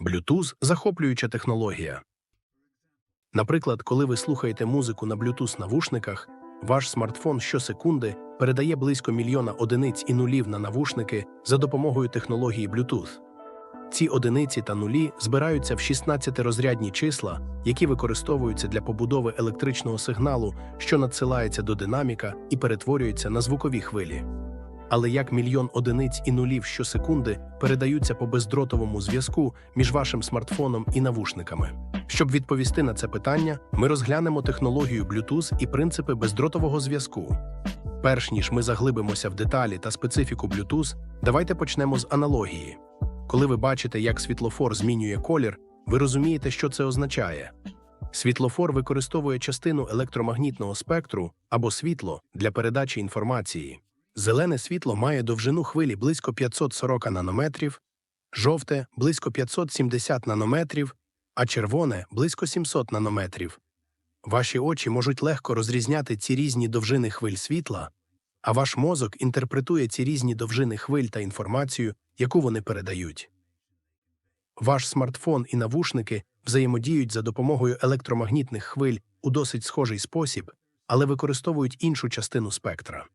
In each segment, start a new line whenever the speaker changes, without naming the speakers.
Bluetooth – захоплююча технологія. Наприклад, коли ви слухаєте музику на Bluetooth навушниках, ваш смартфон щосекунди передає близько мільйона одиниць і нулів на навушники за допомогою технології Bluetooth. Ці одиниці та нулі збираються в 16-розрядні числа, які використовуються для побудови електричного сигналу, що надсилається до динаміка і перетворюється на звукові хвилі. Але як мільйон одиниць і нулів щосекунди передаються по бездротовому зв'язку між вашим смартфоном і навушниками? Щоб відповісти на це питання, ми розглянемо технологію Bluetooth і принципи бездротового зв'язку. Перш ніж ми заглибимося в деталі та специфіку Bluetooth, давайте почнемо з аналогії. Коли ви бачите, як світлофор змінює колір, ви розумієте, що це означає. Світлофор використовує частину електромагнітного спектру або світло для передачі інформації. Зелене світло має довжину хвилі близько 540 нанометрів, жовте близько 570 нанометрів, а червоне близько 700 нанометрів. Ваші очі можуть легко розрізняти ці різні довжини хвиль світла, а ваш мозок інтерпретує ці різні довжини хвиль та інформацію, яку вони передають. Ваш смартфон і навушники взаємодіють за допомогою електромагнітних хвиль у досить схожий спосіб, але використовують іншу частину спектра.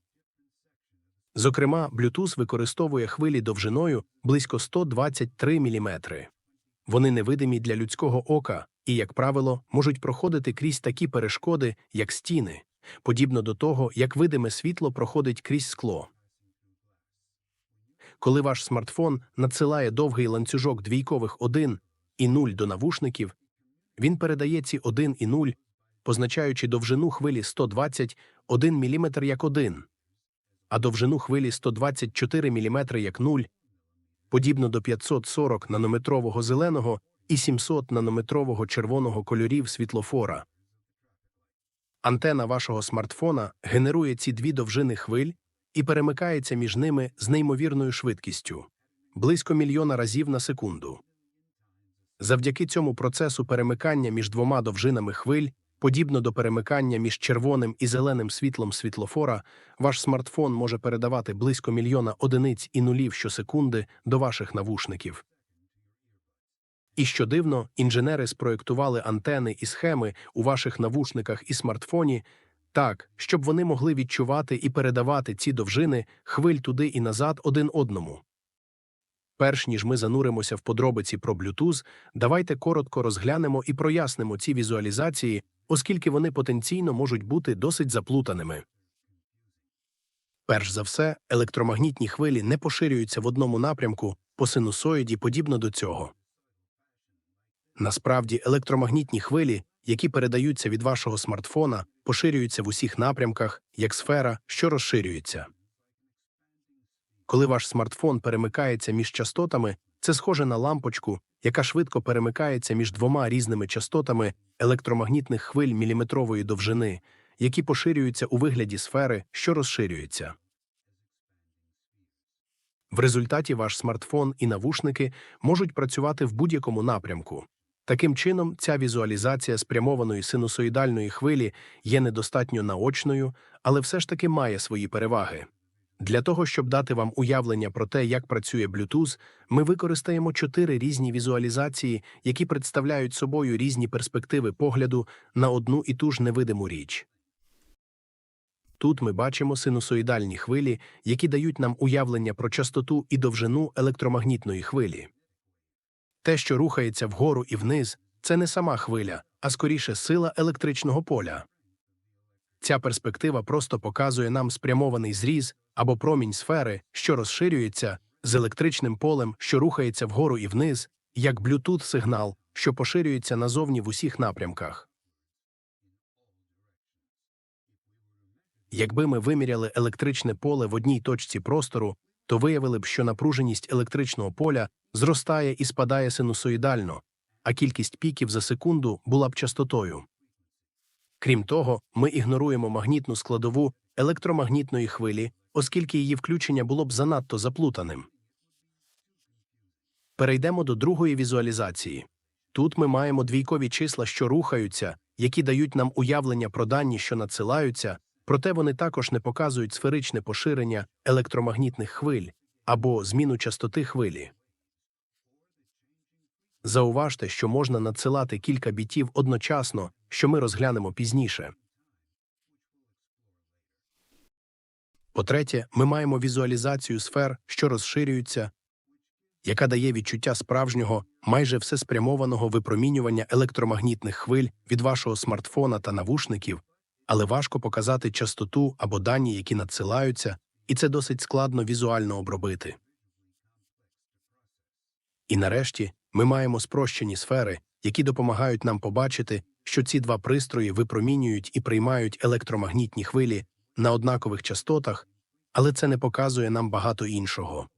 Зокрема, Bluetooth використовує хвилі довжиною близько 123 мм. Вони невидимі для людського ока і, як правило, можуть проходити крізь такі перешкоди, як стіни, подібно до того, як видиме світло проходить крізь скло. Коли ваш смартфон надсилає довгий ланцюжок двійкових 1 і 0 до навушників, він передає ці 1 і 0, позначаючи довжину хвилі 121 мм як 1, а довжину хвилі 124 мм як 0, подібно до 540 нанометрового зеленого і 700 нанометрового червоного кольорів світлофора. Антена вашого смартфона генерує ці дві довжини хвиль і перемикається між ними з неймовірною швидкістю близько мільйона разів на секунду. Завдяки цьому процесу перемикання між двома довжинами хвиль, подібно до перемикання між червоним і зеленим світлом світлофора, ваш смартфон може передавати близько мільйона одиниць і нулів щосекунди до ваших навушників. І що дивно, інженери спроєктували антени і схеми у ваших навушниках і смартфоні так, щоб вони могли відчувати і передавати ці довжини хвиль туди і назад один одному. Перш ніж ми зануримося в подробиці про Bluetooth, давайте коротко розглянемо і прояснимо ці візуалізації, оскільки вони потенційно можуть бути досить заплутаними. Перш за все, електромагнітні хвилі не поширюються в одному напрямку по синусоїді подібно до цього. Насправді, електромагнітні хвилі, які передаються від вашого смартфона, поширюються в усіх напрямках, як сфера, що розширюється. Коли ваш смартфон перемикається між частотами, це схоже на лампочку, яка швидко перемикається між двома різними частотами електромагнітних хвиль міліметрової довжини, які поширюються у вигляді сфери, що розширюється. В результаті ваш смартфон і навушники можуть працювати в будь-якому напрямку. Таким чином, ця візуалізація спрямованої синусоїдальної хвилі є недостатньо наочною, але все ж таки має свої переваги. Для того, щоб дати вам уявлення про те, як працює Bluetooth, ми використаємо чотири різні візуалізації, які представляють собою різні перспективи погляду на одну і ту ж невидиму річ. Тут ми бачимо синусоїдальні хвилі, які дають нам уявлення про частоту і довжину електромагнітної хвилі. Те, що рухається вгору і вниз, це не сама хвиля, а скоріше сила електричного поля. Ця перспектива просто показує нам спрямований зріз або промінь сфери, що розширюється з електричним полем, що рухається вгору і вниз, як Bluetooth сигнал, що поширюється назовні в усіх напрямках. Якби ми виміряли електричне поле в одній точці простору, то виявили б, що напруженість електричного поля зростає і спадає синусоїдально, а кількість піків за секунду була б частотою. Крім того, ми ігноруємо магнітну складову електромагнітної хвилі, оскільки її включення було б занадто заплутаним. Перейдемо до другої візуалізації. Тут ми маємо двійкові числа, що рухаються, які дають нам уявлення про дані, що надсилаються, проте вони також не показують сферичне поширення електромагнітних хвиль або зміну частоти хвилі. Зауважте, що можна надсилати кілька бітів одночасно, що ми розглянемо пізніше. По-третє, ми маємо візуалізацію сфер, що розширюються, яка дає відчуття справжнього, майже всеспрямованого випромінювання електромагнітних хвиль від вашого смартфона та навушників, але важко показати частоту або дані, які надсилаються, і це досить складно візуально обробити. І нарешті ми маємо спрощені сфери, які допомагають нам побачити, що ці два пристрої випромінюють і приймають електромагнітні хвилі на однакових частотах, але це не показує нам багато іншого.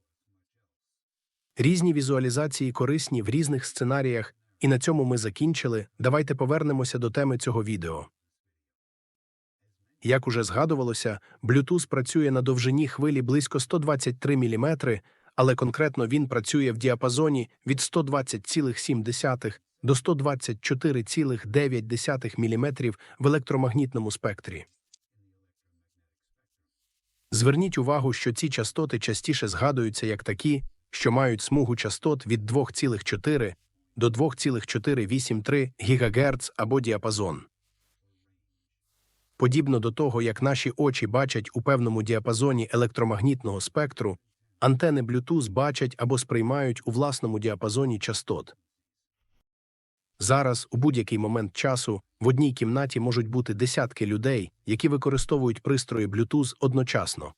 Різні візуалізації корисні в різних сценаріях, і на цьому ми закінчили. Давайте повернемося до теми цього відео. Як уже згадувалося, Bluetooth працює на довжині хвилі близько 123 мм, але конкретно він працює в діапазоні від 120,7 до 124,9 мм в електромагнітному спектрі. Зверніть увагу, що ці частоти частіше згадуються як такі, що мають смугу частот від 2,4 до 2,483 ГГц або діапазон. Подібно до того, як наші очі бачать у певному діапазоні електромагнітного спектру, антени Bluetooth бачать або сприймають у власному діапазоні частот. Зараз, у будь-який момент часу, в одній кімнаті можуть бути десятки людей, які використовують пристрої Bluetooth одночасно.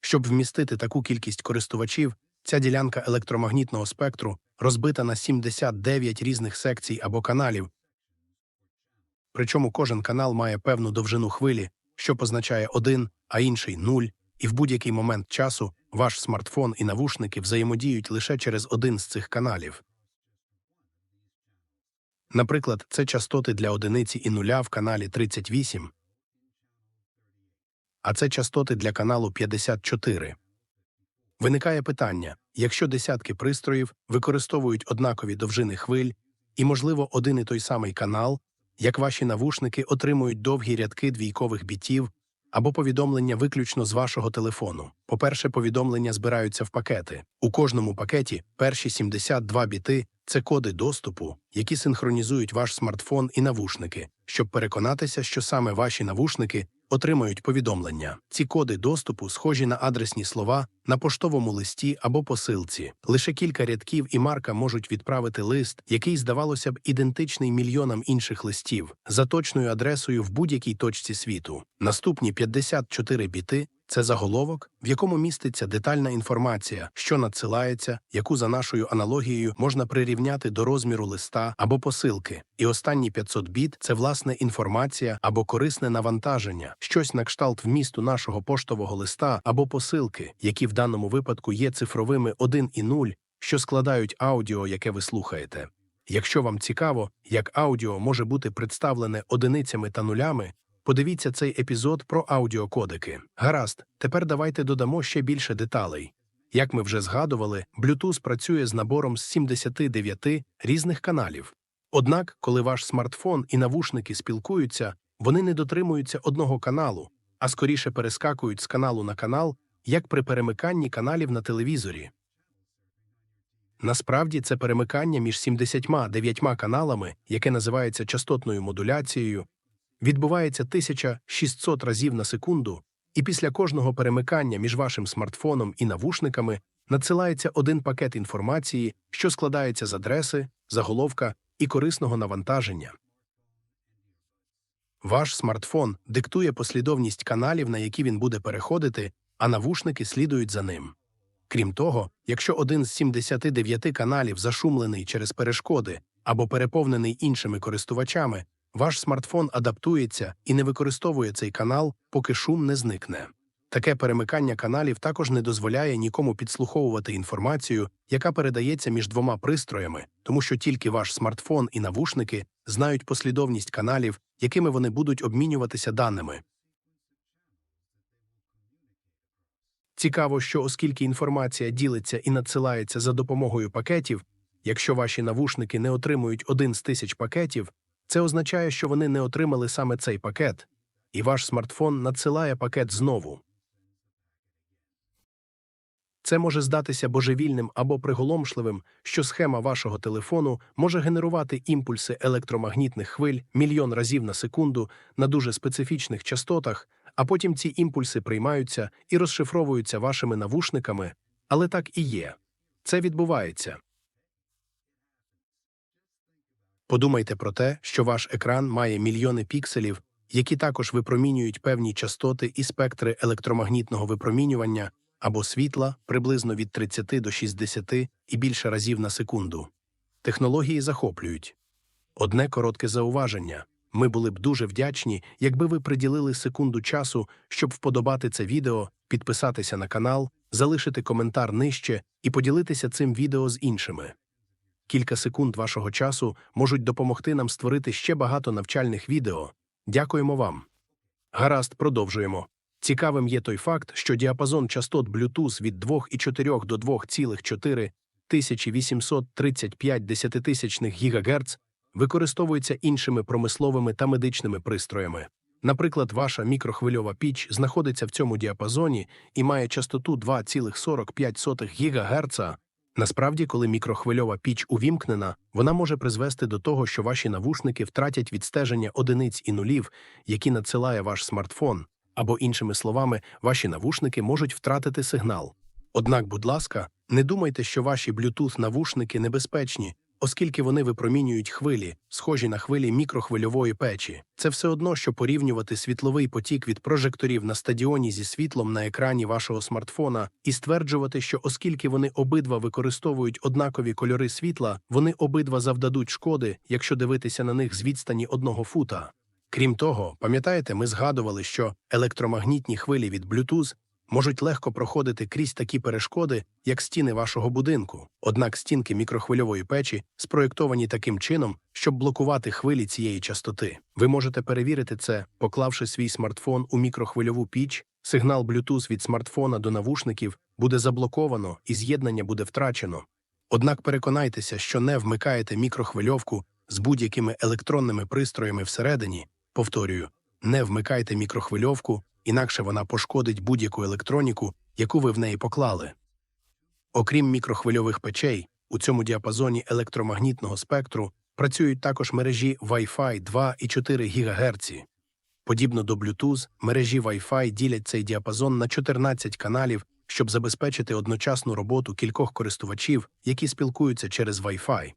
Щоб вмістити таку кількість користувачів, ця ділянка електромагнітного спектру розбита на 79 різних секцій або каналів, причому кожен канал має певну довжину хвилі, що позначає один, а інший нуль, і в будь-який момент часу ваш смартфон і навушники взаємодіють лише через один з цих каналів. Наприклад, це частоти для одиниці і нуля в каналі 38, а це частоти для каналу 54. Виникає питання якщо десятки пристроїв використовують однакові довжини хвиль і, можливо, один і той самий канал, як ваші навушники отримують довгі рядки двійкових бітів або повідомлення виключно з вашого телефону. По-перше, повідомлення збираються в пакети. У кожному пакеті перші 72 біти це коди доступу, які синхронізують ваш смартфон і навушники, щоб переконатися, що саме ваші навушники отримають повідомлення. Ці коди доступу схожі на адресні слова на поштовому листі або посилці. Лише кілька рядків і марка можуть відправити лист, який, здавалося б, ідентичний мільйонам інших листів, за точною адресою в будь-якій точці світу. Наступні 54 біти це заголовок, в якому міститься детальна інформація, що надсилається, яку за нашою аналогією можна прирівняти до розміру листа або посилки. І останні 500 біт це власне інформація або корисне навантаження, щось на кшталт вмісту нашого поштового листа або посилки, які в даному випадку є цифровими 1 і 0, що складають аудіо, яке ви слухаєте. Якщо вам цікаво, як аудіо може бути представлене одиницями та нулями, Подивіться цей епізод про аудіокодики. Гаразд, тепер давайте додамо ще більше деталей. Як ми вже згадували, Bluetooth працює з набором з 79 різних каналів. Однак, коли ваш смартфон і навушники спілкуються, вони не дотримуються одного каналу, а скоріше перескакують з каналу на канал, як при перемиканні каналів на телевізорі. Насправді це перемикання між 79 каналами, яке називається частотною модуляцією, відбувається 1600 разів на секунду, і після кожного перемикання між вашим смартфоном і навушниками надсилається один пакет інформації, що складається з адреси, заголовка і корисного навантаження. Ваш смартфон диктує послідовність каналів, на які він буде переходити, а навушники слідують за ним. Крім того, якщо один з 79 каналів зашумлений через перешкоди або переповнений іншими користувачами, ваш смартфон адаптується і не використовує цей канал, поки шум не зникне. Таке перемикання каналів також не дозволяє нікому підслуховувати інформацію, яка передається між двома пристроями, тому що тільки ваш смартфон і навушники знають послідовність каналів, якими вони будуть обмінюватися даними. Цікаво, що оскільки інформація ділиться і надсилається за допомогою пакетів, якщо ваші навушники не отримують один з тисяч пакетів, це означає, що вони не отримали саме цей пакет, і ваш смартфон надсилає пакет знову. Це може здатися божевільним або приголомшливим, що схема вашого телефону може генерувати імпульси електромагнітних хвиль мільйон разів на секунду на дуже специфічних частотах, а потім ці імпульси приймаються і розшифровуються вашими навушниками, але так і є. Це відбувається. Подумайте про те, що ваш екран має мільйони пікселів, які також випромінюють певні частоти і спектри електромагнітного випромінювання або світла приблизно від 30 до 60 і більше разів на секунду. Технології захоплюють. Одне коротке зауваження. Ми були б дуже вдячні, якби ви приділили секунду часу, щоб вподобати це відео, підписатися на канал, залишити коментар нижче і поділитися цим відео з іншими. Кілька секунд вашого часу можуть допомогти нам створити ще багато навчальних відео. Дякуємо вам. Гаразд, продовжуємо. Цікавим є той факт, що діапазон частот Bluetooth від 2,4 до 2,4 1835 десятитисячних ГГц використовується іншими промисловими та медичними пристроями. Наприклад, ваша мікрохвильова піч знаходиться в цьому діапазоні і має частоту 2,45 ГГц. Насправді, коли мікрохвильова піч увімкнена, вона може призвести до того, що ваші навушники втратять відстеження одиниць і нулів, які надсилає ваш смартфон, або, іншими словами, ваші навушники можуть втратити сигнал. Однак, будь ласка, не думайте, що ваші Bluetooth-навушники небезпечні, оскільки вони випромінюють хвилі, схожі на хвилі мікрохвильової печі. Це все одно, що порівнювати світловий потік від прожекторів на стадіоні зі світлом на екрані вашого смартфона і стверджувати, що оскільки вони обидва використовують однакові кольори світла, вони обидва завдадуть шкоди, якщо дивитися на них з відстані одного фута. Крім того, пам'ятаєте, ми згадували, що електромагнітні хвилі від Bluetooth можуть легко проходити крізь такі перешкоди, як стіни вашого будинку. Однак стінки мікрохвильової печі спроєктовані таким чином, щоб блокувати хвилі цієї частоти. Ви можете перевірити це, поклавши свій смартфон у мікрохвильову піч, сигнал Bluetooth від смартфона до навушників буде заблоковано і з'єднання буде втрачено. Однак переконайтеся, що не вмикаєте мікрохвильовку з будь-якими електронними пристроями всередині. Повторюю, не вмикайте мікрохвильовку, інакше вона пошкодить будь-яку електроніку, яку ви в неї поклали. Окрім мікрохвильових печей, у цьому діапазоні електромагнітного спектру працюють також мережі Wi-Fi 2 і 4 ГГц. Подібно до Bluetooth, мережі Wi-Fi ділять цей діапазон на 14 каналів, щоб забезпечити одночасну роботу кількох користувачів, які спілкуються через Wi-Fi.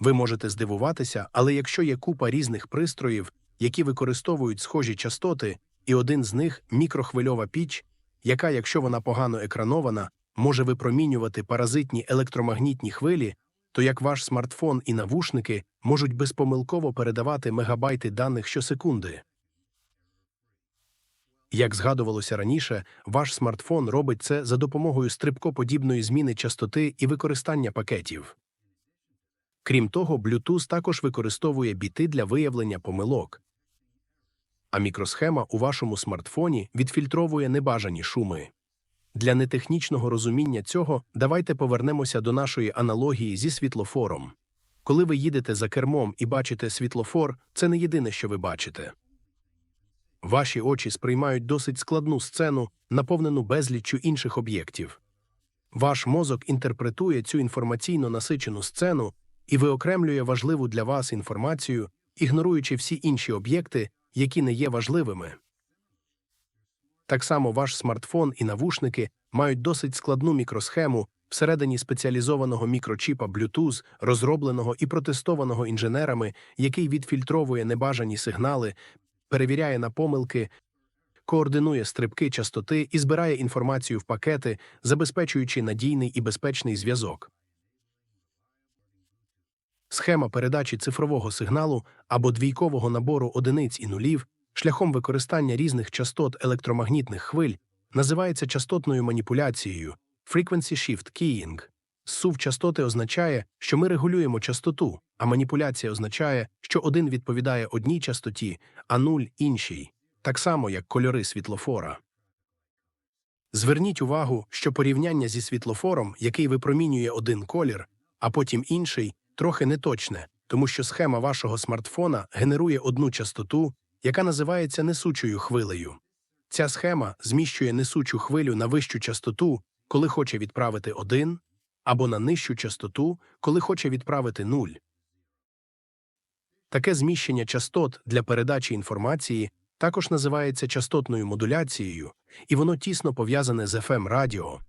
Ви можете здивуватися, але якщо є купа різних пристроїв, які використовують схожі частоти, і один з них мікрохвильова піч, яка, якщо вона погано екранована, може випромінювати паразитні електромагнітні хвилі, то як ваш смартфон і навушники можуть безпомилково передавати мегабайти даних щосекунди. Як згадувалося раніше, ваш смартфон робить це за допомогою стрибкоподібної зміни частоти і використання пакетів. Крім того, Bluetooth також використовує біти для виявлення помилок, а мікросхема у вашому смартфоні відфільтровує небажані шуми. Для нетехнічного розуміння цього давайте повернемося до нашої аналогії зі світлофором. Коли ви їдете за кермом і бачите світлофор, це не єдине, що ви бачите. Ваші очі сприймають досить складну сцену, наповнену безліччю інших об'єктів. Ваш мозок інтерпретує цю інформаційно насичену сцену і виокремлює важливу для вас інформацію, ігноруючи всі інші об'єкти, які не є важливими. Так само ваш смартфон і навушники мають досить складну мікросхему всередині спеціалізованого мікрочіпа Bluetooth, розробленого і протестованого інженерами, який відфільтровує небажані сигнали, перевіряє на помилки, координує стрибки частоти і збирає інформацію в пакети, забезпечуючи надійний і безпечний зв'язок. Схема передачі цифрового сигналу або двійкового набору одиниць і нулів шляхом використання різних частот електромагнітних хвиль називається частотною маніпуляцією Frequency Shift Keying. Сув частоти означає, що ми регулюємо частоту, а маніпуляція означає, що один відповідає одній частоті, а нуль іншій, так само як кольори світлофора. Зверніть увагу, що порівняння зі світлофором, який випромінює один колір, а потім інший, трохи неточне, тому що схема вашого смартфона генерує одну частоту, яка називається несучою хвилею. Ця схема зміщує несучу хвилю на вищу частоту, коли хоче відправити 1, або на нижчу частоту, коли хоче відправити 0. Таке зміщення частот для передачі інформації також називається частотною модуляцією, і воно тісно пов'язане з FM радіо.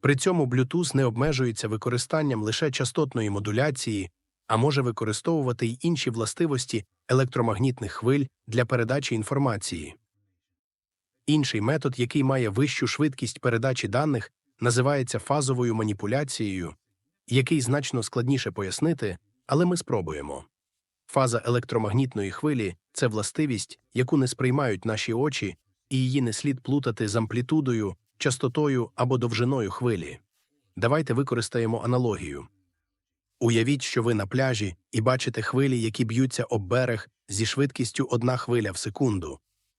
При цьому Bluetooth не обмежується використанням лише частотної модуляції, а може використовувати й інші властивості електромагнітних хвиль для передачі інформації. Інший метод, який має вищу швидкість передачі даних, називається фазовою маніпуляцією, який значно складніше пояснити, але ми спробуємо. Фаза електромагнітної хвилі це властивість, яку не сприймають наші очі, і її не слід плутати з амплітудою, частотою або довжиною хвилі. Давайте використаємо аналогію. Уявіть, що ви на пляжі і бачите хвилі, які б'ються об берег зі швидкістю одна хвиля в секунду.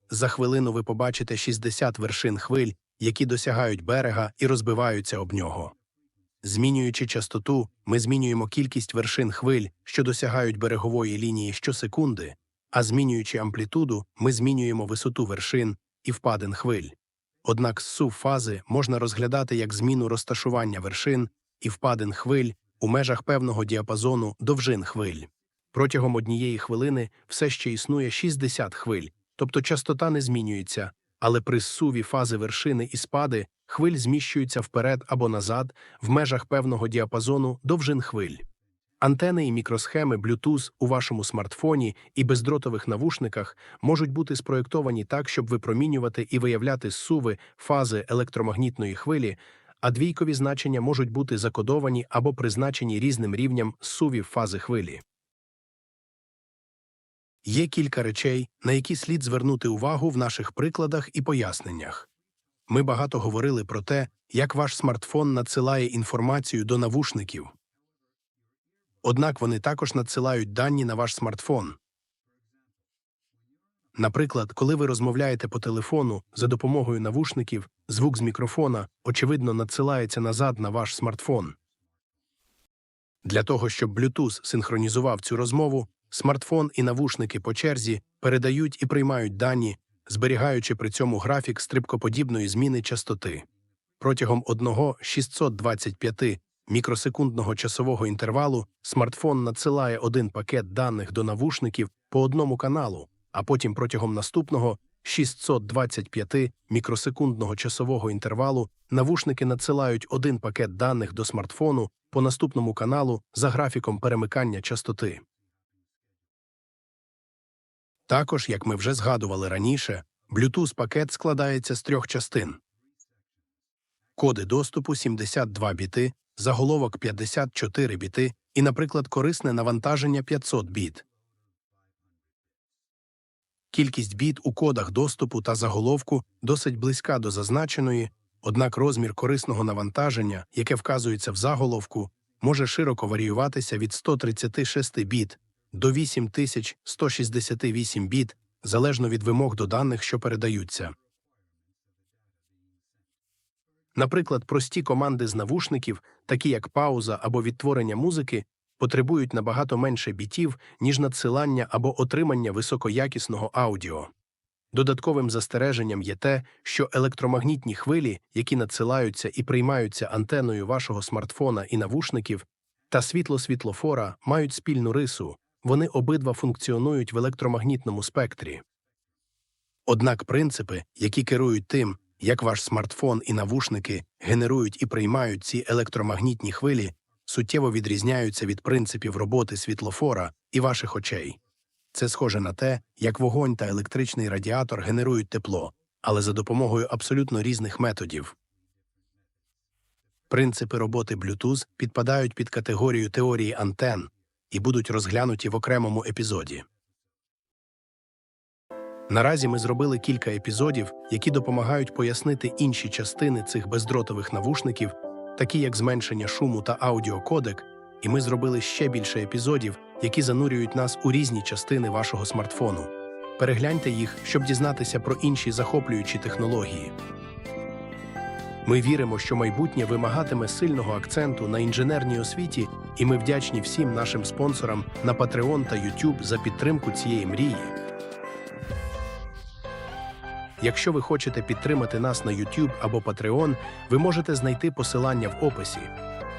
За хвилину ви побачите 60 вершин хвиль, які досягають берега і розбиваються об нього. Змінюючи частоту, ми змінюємо кількість вершин хвиль, що досягають берегової лінії щосекунди, а змінюючи амплітуду, ми змінюємо висоту вершин і впадин хвиль. Однак сув фази можна розглядати як зміну розташування вершин і впадин хвиль у межах певного діапазону довжин хвиль. Протягом однієї хвилини все ще існує 60 хвиль, тобто частота не змінюється, але при зсуві фази вершини і спади хвиль зміщуються вперед або назад в межах певного діапазону довжин хвиль. Антени і мікросхеми Bluetooth у вашому смартфоні і бездротових навушниках можуть бути спроєктовані так, щоб випромінювати і виявляти зсуви фази електромагнітної хвилі, а двійкові значення можуть бути закодовані або призначені різним рівням зсувів фази хвилі. Є кілька речей, на які слід звернути увагу в наших прикладах і поясненнях. Ми багато говорили про те, як ваш смартфон надсилає інформацію до навушників. Однак вони також надсилають дані на ваш смартфон. Наприклад, коли ви розмовляєте по телефону за допомогою навушників, звук з мікрофона, очевидно, надсилається назад на ваш смартфон. Для того, щоб Bluetooth синхронізував цю розмову, смартфон і навушники по черзі передають і приймають дані, зберігаючи при цьому графік стрибкоподібної зміни частоти. Протягом одного 625 мікросекундного часового інтервалу смартфон надсилає один пакет даних до навушників по одному каналу, а потім протягом наступного 625 мікросекундного часового інтервалу навушники надсилають один пакет даних до смартфону по наступному каналу за графіком перемикання частоти. Також, як ми вже згадували раніше, Bluetooth-пакет складається з трьох частин. Коди доступу 72 біти, заголовок 54 біти і, наприклад, корисне навантаження 500 біт. Кількість біт у кодах доступу та заголовку досить близька до зазначеної, однак розмір корисного навантаження, яке вказується в заголовку, може широко варіюватися від 136 біт до 8168 біт залежно від вимог до даних, що передаються. Наприклад, прості команди з навушників, такі як пауза або відтворення музики, потребують набагато менше бітів, ніж надсилання або отримання високоякісного аудіо. Додатковим застереженням є те, що електромагнітні хвилі, які надсилаються і приймаються антеною вашого смартфона і навушників, та світло світлофора мають спільну рису, вони обидва функціонують в електромагнітному спектрі. Однак принципи, які керують тим, як ваш смартфон і навушники генерують і приймають ці електромагнітні хвилі, суттєво відрізняються від принципів роботи світлофора і ваших очей. Це схоже на те, як вогонь та електричний радіатор генерують тепло, але за допомогою абсолютно різних методів. Принципи роботи Bluetooth підпадають під категорію теорії антен і будуть розглянуті в окремому епізоді. Наразі ми зробили кілька епізодів, які допомагають пояснити інші частини цих бездротових навушників, такі як зменшення шуму та аудіокодек, і ми зробили ще більше епізодів, які занурюють нас у різні частини вашого смартфону. Перегляньте їх, щоб дізнатися про інші захоплюючі технології. Ми віримо, що майбутнє вимагатиме сильного акценту на інженерній освіті, і ми вдячні всім нашим спонсорам на Patreon та YouTube за підтримку цієї мрії. Якщо ви хочете підтримати нас на YouTube або Patreon, ви можете знайти посилання в описі.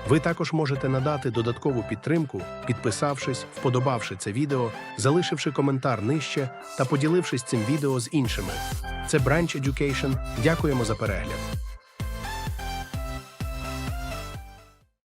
Ви також можете надати додаткову підтримку, підписавшись, вподобавши це відео, залишивши коментар нижче та поділившись цим відео з іншими. Це Branch Education. Дякуємо за перегляд.